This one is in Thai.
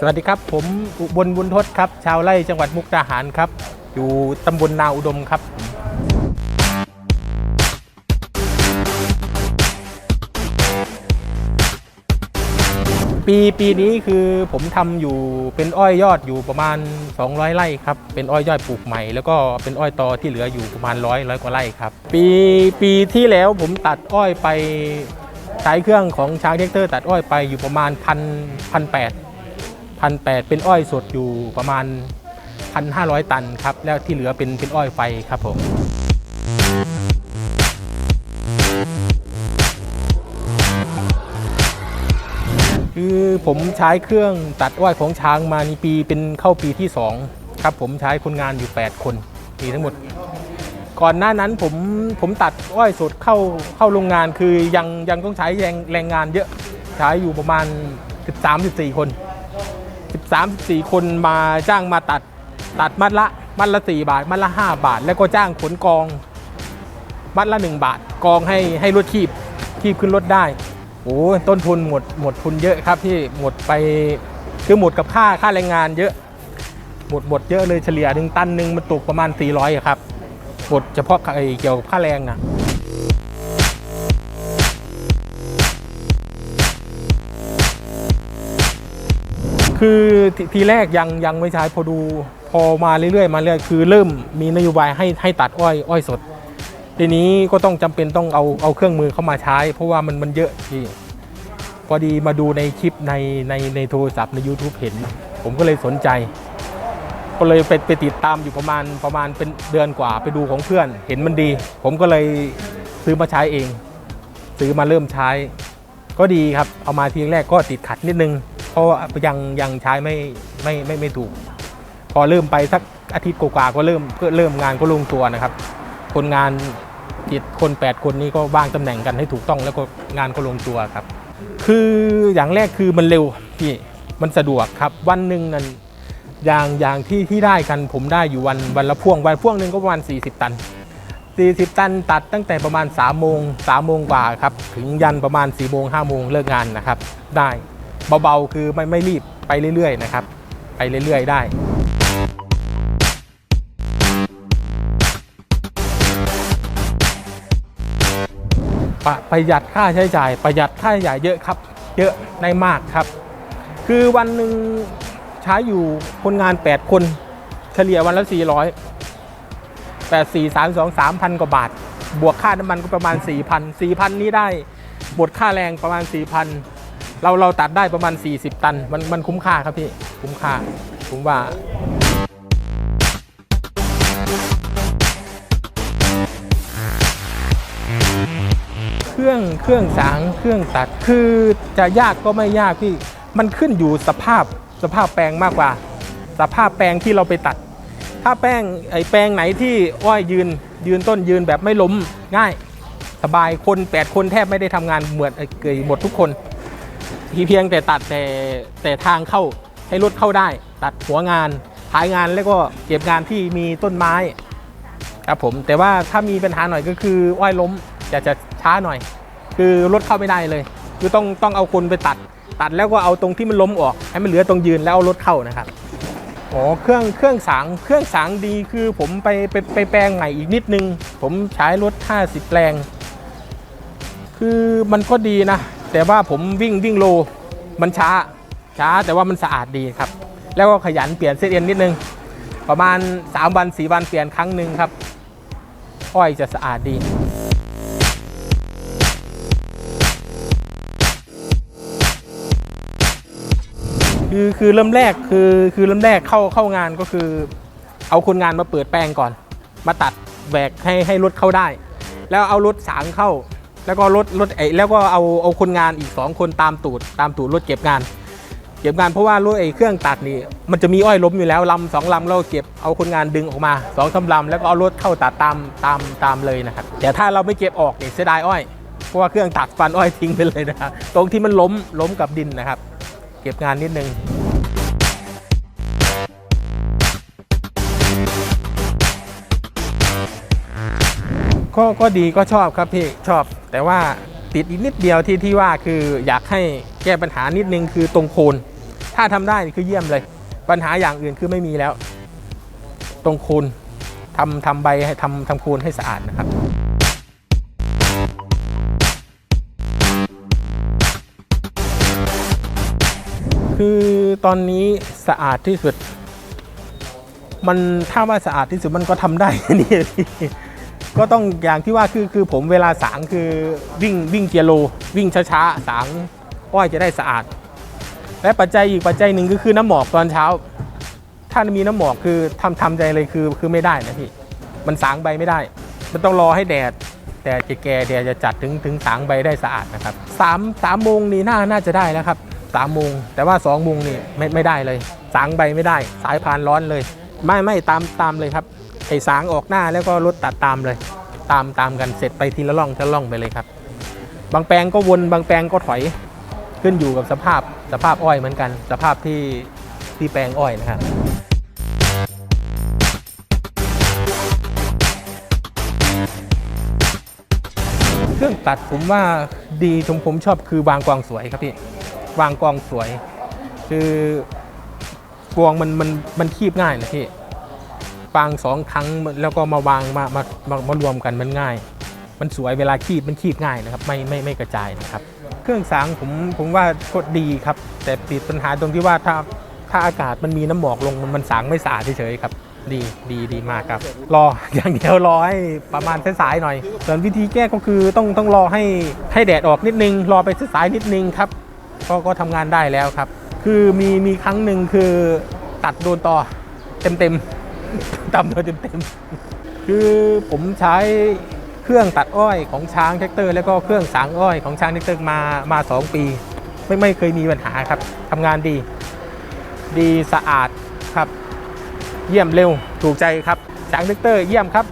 สวัสดีครับ ผมอุบลบุญทศครับ ชาวไร่จังหวัดมุกดาหารครับ อยู่ตำบลนาอุดมครับ ปีปีนี้คือผมทำอยู่เป็นอ้อยยอดอยู่ประมาณ 200 ไร่ครับ เป็นอ้อยยอดปลูกใหม่ แล้วก็เป็นอ้อยตอที่เหลืออยู่ประมาณร้อยร้อยกว่าไร่ครับ ปีปีที่แล้วผมตัดอ้อยไปใช้เครื่องของช้างเทคเตอร์ ตัดอ้อยไปอยู่ประมาณพันพันแปด พันแปดเป็นอ้อยสดอยู่ประมาณพันห้าร้อยตันครับ แล้วที่เหลือเป็นเป็นอ้อยไฟครับผมคือผมใช้เครื่องตัดอ้อยของช้างมานี่ปีเป็นเข้าปีที่ 2 ครับ ผมใช้คนงานอยู่ 8 คนมีทั้งหมด ก่อนหน้านั้นผมผมตัดอ้อยสดเข้าเข้าโรงงานคือยังยังต้องใช้แรงแรงงานเยอะใช้อยู่ประมาณ 13-14 คน 34 คนมาจ้างมาตัดตัดมัดละมัดละ 4 บาท มัดละ 5 บาท แล้วก็จ้างขนกอง มัดละ 1 บาท กองให้ให้รถคีบคีบขึ้นรถได้โอ้ต้นทุนหมดหมดทุนเยอะครับที่หมดไปคือหมดกับค่าค่าแรงงานเยอะ หมดหมดเยอะเลยเฉลี่ยหนึ่งตันหนึ่งมันตกประมาณ 400อะครับหมดเฉพาะไอเกี่ยวกับค่าแรงนะ คือททีแรกยังยังไม่ใช้พอดูพอมาเรื่อยๆ มาเรื่อยคือเริ่มมีนโยบายให้ให้ตัดอ้อยอ้อยสด ทีนี้ก็ต้องจำเป็นต้องเอาเอาเครื่องมือเข้ามาใช้ เพราะว่ามันมันเยอะที่พอดีมาดูในคลิปในในในโทรศัพท์ใน YouTube เห็น ผมก็เลยสนใจ ก็เลยไปไปติดตามอยู่ประมาณประมาณเป็นเดือนกว่าไปดูของเพื่อน เห็นมันดี ผมก็เลยซื้อมาใช้เอง ซื้อมาเริ่มใช้ ก็ดีครับ เอามาทีแรกก็ติดขัดนิดนึง เพราะยังยังใช้ไม่ไม่ไม่ไม่ถูก พอเริ่มไปสักอาทิตย์กว่าก็เริ่มก็เริ่มงานก็ลงตัวนะครับ คนงานเจ็ดคน 8 คนนี้ก็วางตำแหน่งกันให้ถูกต้องแล้วก็งานก็ลงตัวครับ คืออย่างแรกคือมันเร็วพี่มันสะดวกครับวันหนึ่งนั่นอย่างอย่างที่ที่ได้กันผมได้อยู่วันวันละพ่วงวันพ่วงหนึ่งก็ประมาณ 40 ตัน 40 ตันตัดตั้งแต่ประมาณ3โมง3โมงกว่าครับถึงยันประมาณ4โมง5โมงเลิกงานนะครับได้ เบาๆ คือไม่ไม่รีบไปเรื่อยๆนะครับ ไปเรื่อยๆได้ประหยัดค่าใช้จ่าย ประหยัดค่าใช้จ่ายเยอะครับ เยอะได้มากครับ คือวันหนึ่งใช้อยู่คนงาน 8 คน เฉลี่ยวันละ 400 8 4 3 2 3,000กว่าบาท บวกค่าน้ำมันก็ประมาณ 4,000 4,000 นี้ได้ บทค่าแรงประมาณ 4,000 เราเราตัดได้ประมาณ 40 ตัน มันมันคุ้มค่าครับพี่ คุ้มค่า ผมว่าเครื่องเครื่องสางเครื่องตัดคือจะยากก็ไม่ยากพี่ มันขึ้นอยู่สภาพสภาพแปลงมากกว่า สภาพแปลงที่เราไปตัด ถ้าแป้งไอ้แปลงไหนที่อ้อยยืน ยืนต้นยืนแบบไม่ล้มง่าย สบายคน 8 คนแทบไม่ได้ทำงานเหมือนไอ้เกยหมดทุกคน เพียงแต่ตัดแต่แต่ทางเข้าให้รถเข้าได้ ตัดหัวงานท้ายงานแล้วก็เก็บงานที่มีต้นไม้ครับผมแต่ว่าถ้ามีปัญหาหน่อยก็คืออ้อยล้มจะจะช้าหน่อย คือรถเข้าไม่ได้เลยคือต้องต้องเอาคนไปตัด ตัดแล้วก็เอาตรงที่มันล้มออก ให้มันเหลือตรงยืนแล้วเอารถเข้านะครับอ๋อเครื่องเครื่องสางเครื่องสางดีคือผมไปไปไปแปลงใหม่อีกนิดนึง ผมใช้รถ 50 แปลง คือมันก็ดีนะ แต่ว่าผมวิ่งวิ่งโลมันช้าช้าแต่ว่ามันสะอาดดีครับ แล้วก็ขยันเปลี่ยนเส้นเอ็นนิดนึง ประมาณ 3 วัน4วันเปลี่ยนครั้งหนึ่งครับ อ้อยจะสะอาดดีคือคือเริ่มแรกคือคือเริ่มแรกเข้าเข้างานก็คือ เอาคนงานมาเปิดแปลงก่อน มาตัดแบกให้ให้รถเข้าได้ แล้วเอารถสางเข้า แล้วก็รถรถไอ้แล้วก็เอาเอาคนงานอีก 2 คนตามตูดตามตูดรถเก็บงาน เก็บงานเพราะว่ารถไอ้เครื่องตัดนี่มันจะมีอ้อยล้มอยู่แล้วลำสองลำเราเก็บเอาคนงานดึงออกมาสองสาลำแล้วก็เอารถเข้าตัดตามตามตามเลยนะครับแต่ถ้าเราไม่เก็บออกเนี่ยเสียดายอ้อยเพราะว่าเครื่องตัดฟันอ้อยทิ้งไปเลยนะครับตรงที่มันล้มล้มกับดินนะครับ เก็บงานนิดนึง ก็ก็ดีก็ชอบครับพี่ชอบ แต่ว่าติดอีกนิดเดียวที่ที่ว่าคืออยากให้แก้ปัญหานิดนึงคือตรงโคน ถ้าทำได้คือเยี่ยมเลย ปัญหาอย่างอื่นคือไม่มีแล้ว ตรงโคนทำทำใบให้ทำทำโคนให้สะอาดนะครับคือตอนนี้สะอาดที่สุด มันถ้าว่าสะอาดที่สุดมันก็ทำได้นี่ ก็ต้องอย่างที่ว่าคือคือผมเวลาสางคือวิ่งวิ่งเกียร์โล วิ่งช้าๆสางอ้อยจะได้สะอาด และปัจจัยอีกปัจจัยหนึ่งก็คือน้ำหมอกตอนเช้า ถ้ามีน้ำหมอกคือทำทำใจเลยคือคือไม่ได้นะพี่มันสางใบไม่ได้ มันต้องรอให้แดดแดดจะแก่แดดจะจัดถึงถึงสางใบได้สะอาดนะครับสามสามโมงนี่น่าน่าจะได้แล้วครับสามโมงแต่ว่าสองโมงนี่ไม่ไม่ได้เลย สางใบไม่ได้ สายพานร้อนเลย ไม่ไม่ตามตามเลยครับ ไอ้สางออกหน้าแล้วก็รถตัดตามเลย ตามตามกันเสร็จไปทีละล่องทีละล่องไปเลยครับ บางแปลงก็วนบางแปลงก็ถอยขึ้นอยู่กับสภาพสภาพอ้อยเหมือนกัน สภาพที่ที่แปลงอ้อยนะครับเครื่องตัดผมว่าดีตรงผมชอบคือวางกองสวยครับพี่วางกองสวย คือกวงมันมันมันคีบง่ายนะพี่ วางสองครั้งแล้วก็มาวางมามามามารวมกันมันง่าย มันสวยเวลาคีบมันคีบง่ายนะครับ ไม่ไม่ไม่กระจายนะครับ เครื่องสางผมผมว่าก็ดีครับ แต่ติดปัญหาตรงที่ว่าถ้าถ้าอากาศมันมีน้ำหมอกลงมันมันสางไม่สะอาดเฉยๆครับดีดีดีมากครับ รออย่างเดียวรอให้ประมาณสายๆหน่อย ส่วนวิธีแก้ก็คือต้องต้องรอให้ให้แดดออกนิดนึง รอไปสายๆนิดนึงครับก็ก็ทำงานได้แล้วครับ คือมีมีครั้งหนึ่งคือตัดโดนต่อเต็มเต็มๆ ตำโดยเต็มเต็มๆคือผมใช้เครื่องตัดอ้อยของช้างแท็กเตอร์ แล้วก็เครื่องสางอ้อยของช้างแท็กเตอร์มามา2ปี ไม่ไม่เคยมีปัญหาครับทำงานดี ดีสะอาดครับ เยี่ยมเร็วถูกใจครับช้างแท็กเตอร์เยี่ยมครับ